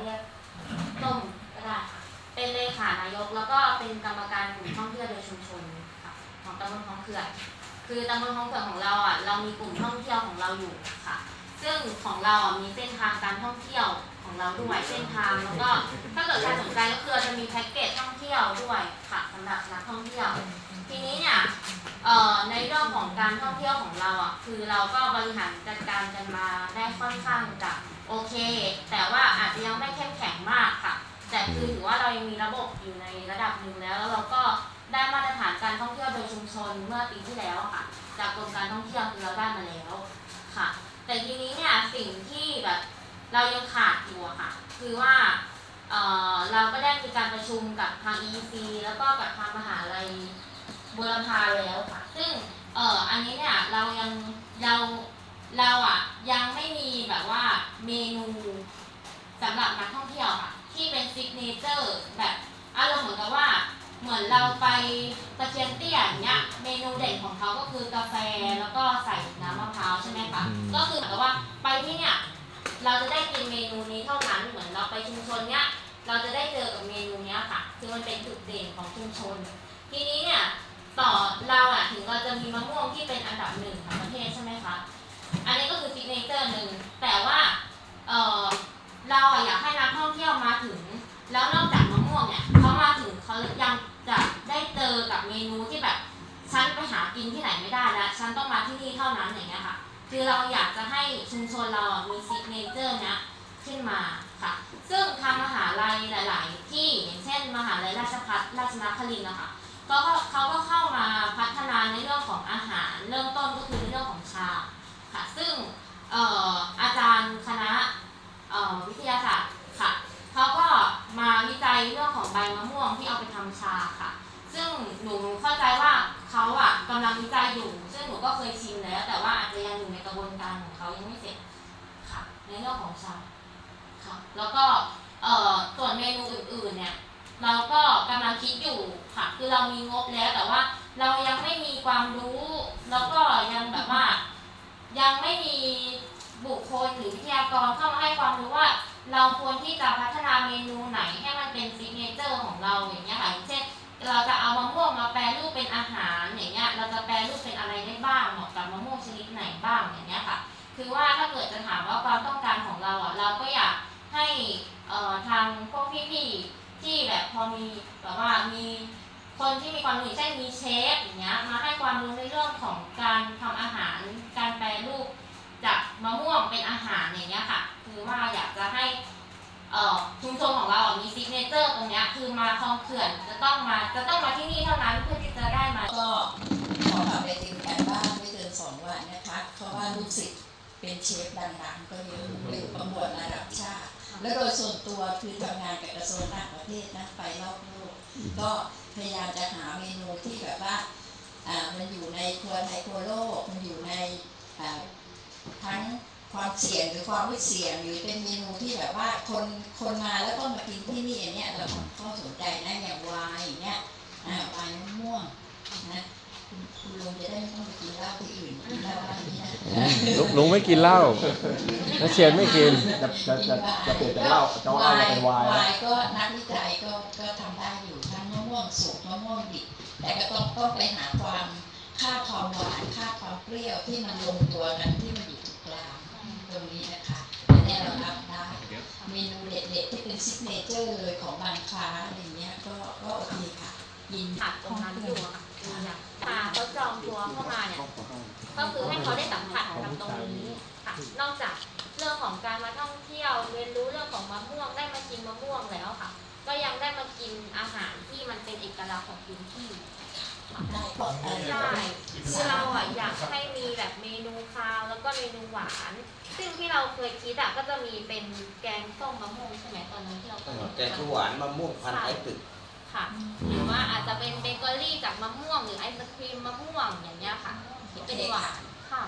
เรียกต้มก็ได้ค่ะเป็นเลขานายกแล้วก็เป็นกรรมการกลุ่มท่องเที่ยวโดยชุมชนค่ะของตำบลคลองเขื่อนคือตำบลคลองเขื่อนของเราอะเรามีกลุ่มท่องเที่ยวของเราอยู่ค่ะ ซึ่งของเราอะมีเส้นทางการท่องเที่ยวของเราด้วยเส้นทางแล้วก็ถ้าเกิดใครสนใจก็คือจะมีแพ็กเกจท่องเที่ยวด้วยค่ะสำหรับนักท่องเที่ยว ทีนี้เนี่ยเอ่อในเรื่องของการท่องเที่ยวของเราอะคือเราก็บริหารจัดการกันมาได้ค่อนข้างจะ โอเค แต่ว่าอาจจะยังไม่เข้มแข็งมากค่ะ แต่คือถือว่าเรายังมีระบบอยู่ในระดับหนึ่งแล้ว แล้วเราก็ได้มาตรฐานการท่องเที่ยวโดยชุมชนเมื่อปีที่แล้วค่ะ จากกรมการท่องเที่ยวคือเราได้มาแล้วค่ะ แต่ทีนี้เนี่ยสิ่งที่แบบเรายังขาดอยู่อะค่ะ คือว่าเเราก็ได้มีการประชุมกับทาง EC แล้วก็กับทางมหาลัยบุรพาแล้วค่ะ ซึ่งเอออันนี้เนี่ยเรายังเราเราอะยังไม่มีแบบว่า เมนูสำหรับนักท่องเที่ยวค่ะ ที่เป็นซิกเนเจอร์แบบอารมณ์เหมือนกับว่า เหมือนเราไปตะเคียนเตี้ยอย่างเงี้ยเมนูเด่นของเขาก็คือกาแฟแล้วก็ใส่น้ำมะพร้าวใช่ไหมคะอืม ก็คือเหมือนกับว่าไปที่เนี่ยเราจะได้กินเมนูนี้เท่านั้นเหมือนเราไปชุมชนเนี้ยเราจะได้เจอกับเมนูเนี้ยค่ะ คือมันเป็นจุดเด่นของชุมชน ทีนี้เนี่ยต่อเราอะถึงเราจะมีมะม่วงที่เป็นอันดับหนึ่งของประเทศใช่ไหมคะ อันนี้ก็คือซิกเนเจอร์หนึ่งแต่ เราอะอยากให้นักท่องเที่ยวมาถึง แล้วนอกจากมะม่วงเนี่ยเขามาถึงเขายังจะได้เจอกับเมนูที่แบบฉันไปหากินที่ไหนไม่ได้แล้วฉันต้องมาที่นี่เท่านั้นอย่างเงี้ยค่ะ คือเราอยากจะให้ชุมชนเราอะมีซิกเนเจอร์เนี้ยขึ้นมาค่ะ ซึ่งทางมหาลัยหลาย ๆ ที่อย่างเช่น มหาลัยราชภัฏราชนครินทร์นะคะก็เขาก็เข้ามาพัฒนาในเรื่องของอาหาร เริ่มต้นก็คือในเรื่องของชาค่ะ ซึ่งเอ่ออาจารย์คณะเอ่อวิทยาศาสตร์ค่ะ เขาก็มาวิจัยเรื่องของ ใบมะม่วงที่เอาไปทำชาค่ะ ซึ่งหนูเข้าใจว่าเขาอะกำลังวิจัยอยู่ ซึ่งหนูก็เคยชิมแล้ว แต่ว่าอาจจะยังอยู่ในกระบวนการของเขายังไม่เสร็จค่ะ ในเรื่องของชาค่ะ แล้วก็เอ่อส่วนเมนูอื่นๆเนี่ย เราก็กำลังคิดอยู่ค่ะ คือเรามีงบแล้วแต่ว่าเรายังไม่มีความรู้ แล้วก็ยังแบบว่า ยังไม่มีบุคคลหรือวิทยากรเข้ามาให้ความรู้ว่า เราควรที่จะพัฒนาเมนูไหนให้มันเป็นซิกเนเจอร์ของเราอย่างเงี้ยค่ะอย่างเช่นเราจะเอามะม่วงมาแปรรูปเป็นอาหารอย่างเงี้ยเราจะแปรรูปเป็นอะไรได้บ้างเหมาะกับมะม่วงชนิดไหนบ้างอย่างเงี้ยค่ะ คือว่าถ้าเกิดจะถามว่าความต้องการของเราอะเราก็อยากให้ทางพวกพี่ๆที่แบบพอมีแบบว่ามีคนที่มีความรู้เช่นมีเชฟอย่างเงี้ยมาให้ความรู้ในเรื่องของการทำอาหาร การแปรรูปจากมะม่วงเป็นอาหารอย่างเงี้ยค่ะ คือว่าอยากจะให้เออชุมชนของเรามีซิกเนเจอร์ตรงนี้คือมาคลองเขื่อนจะต้องมาจะต้องมาที่นี่เท่านั้นเพื่อที่จะได้มาก็ขอทำไปติวการบ้านไม่เกินสองวันนะคะเพราะว่าลูกศิษย์เป็นเชฟดังๆก็เยอะเป็นประกวดระดับชาติและโดยส่วนตัวคือทำงานกับกระทรวงต่างประเทศนะไปรอบโลกก็พยายามจะหาเมนูที่แบบว่าอ่ามันอยู่ในครัวไทยครัวโลก มันอยู่ในอ่าทั้งความ เสี่ยงหรือความไม่เสี่ยงหรือเป็นเมนูที่แบบว่าคนคนมาแล้วก็มากินที่นี่อย่างเนี้ยเราก็สนใจนะอย่างวายอย่างเนี้ยอ่าวายมะม่วงนะคุณคุณลุงจะได้ไม่ต้องไปกินเหล้าที่อื่นกินเหล้าร้านนี้นะลุงลุงไม่กินเหล้านักเชียนไม่กิน จะจะจะจะเปลี่ยนจากเหล้าจะเอาเหล้ามาเป็นไวน์วายก็นักวิจัยก็ก็ทำได้อยู่ทั้งมะม่วงสุกมะม่วงดิบแต่ก็ต้องต้องไปหาความค่าความหวานค่าความเปรี้ยวที่มันลงตัวกันที่มัน ค่ะยินผักตรงนั้นอยู่อะค่ะคืออยากมาเขาจองตัวเข้ามาเนี่ย ก็คือให้เขาได้สัมผัสกับตรงนี้ค่ะ นอกจากเรื่องของการมาท่องเที่ยวเรียนรู้เรื่องของมะม่วงได้มากินมะม่วงแล้วค่ะ ก็ยังได้มากินอาหารที่มันเป็นเอกลักษณ์ของพื้นที่ค่ะใช่คือเราอะอยากให้มีแบบเมนูคาวแล้วก็เมนูหวาน ซึ่งที่เราเคยคิดอะก็จะมีเป็นแกงส้มมะม่วงใช่ไหมตอนนั้นที่เราเคยแกงขียวหวานมะม่วงพันธุ์ไอตึก ค่ะ หรือว่าอาจจะเป็นเบเกอรี่จากมะม่วงหรือไอศครีมมะม่วงอย่างเงี้ยค่ะที่เป็นหวานค่ะ